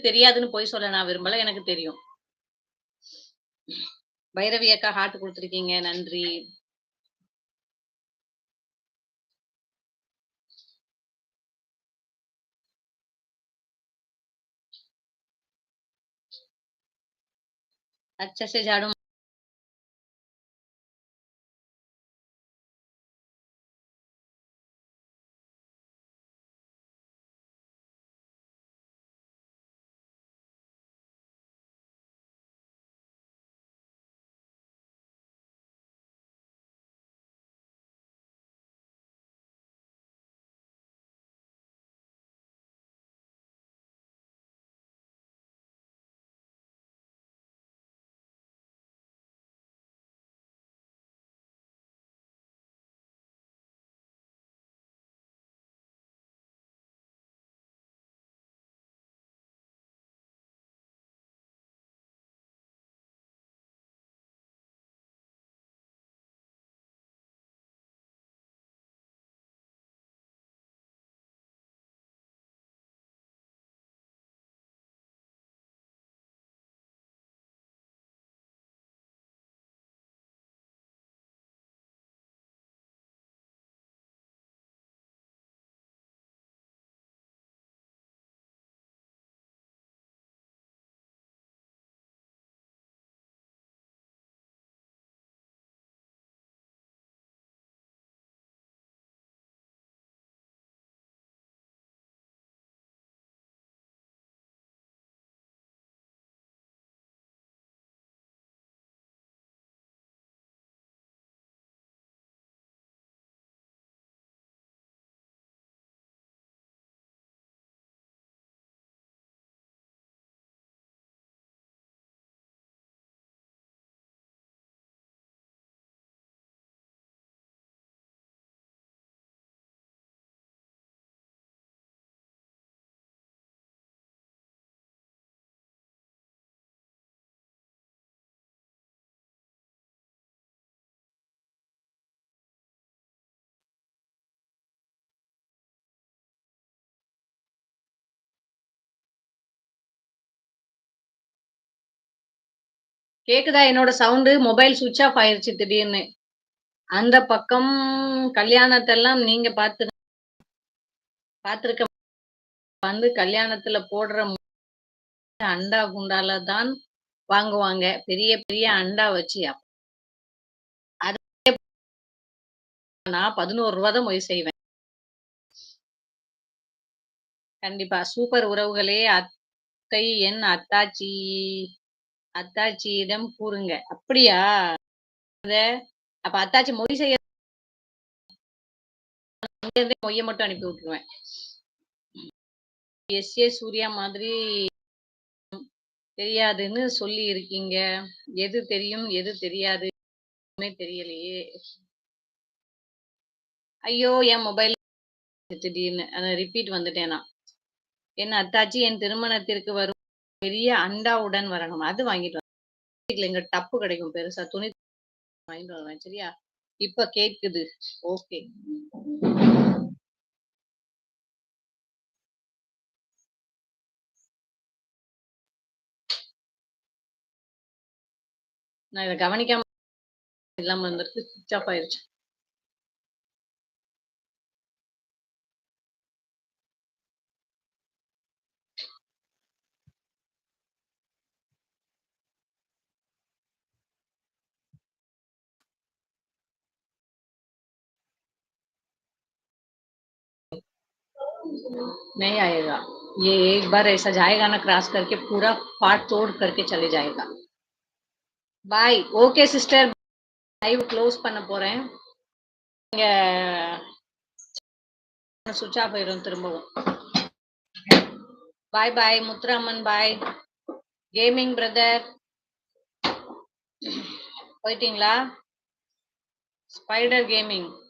தெரியாதுன்னு பொய் சொல்ல நான் விரும்பல. எனக்கு தெரியும். பைரவி அக்கா ஹார்ட் குடுத்துருக்கீங்க. நன்றி. अच्छा से झाड़ू கேக்குதா என்னோட சவுண்டு? மொபைல் சுவிச் ஆஃப் ஆயிருச்சு திடீர்னு. அந்த பக்கம் கல்யாணத்தெல்லாம் நீங்க பார்த்து பாத்துருக்க வந்து கல்யாணத்துல போடுற அண்டா குண்டால தான் வாங்குவாங்க. பெரிய பெரிய அண்டா வச்சு அதே நான் பதினோரு ரூபா தான் போய் செய்வேன். கண்டிப்பா. சூப்பர் உறவுகளே! அத்தை என் அத்தாச்சி அத்தாச்சியிடம் கூறுங்க. அப்படியா? அத அப்ப அத்தாச்சி மொய் செய்ய அங்கருந்தே மொய்ய மட்டும் அனுப்பி விட்டுருவேன். எஸ். ஏ. சூர்யா மாதிரி தெரியாதுன்னு சொல்லி இருக்கீங்க. எது தெரியும்? எது தெரியாது? தெரியலையே! ஐயோ! என் மொபைல் திடீர்னு. அத ரிப்பீட் வந்துட்டேன் நான். என் அத்தாச்சி என் திருமணத்திற்கு வரும் பெரிய அண்டாவுடன் வரணும். அது வாங்கிட்டு வீட்டுல எங்க டப்பு கிடைக்கும் பெருசா. துணி வாங்கிட்டு வருவேன். சரியா? இப்ப கேக்குது. ஓகே. நான் இத கவனிக்காம இல்லாம இருந்திருக்கு. சுவிச் ஆஃப் ஆயிருச்சு. नहीं आएगा। ये एक बार ऐसा जाएगा ना क्रॉस करके पूरा फाड़-तोड़ करके चले जाएगा। Bye. Okay sister. Live close பண்ண போறேன். நீங்க ஸ்விட்ச் ஆஃப் ஆயிரும் திரும்பவும். Bye bye. Muthuraman bye. Gaming brother. போயிட்டீங்களா? Spider gaming.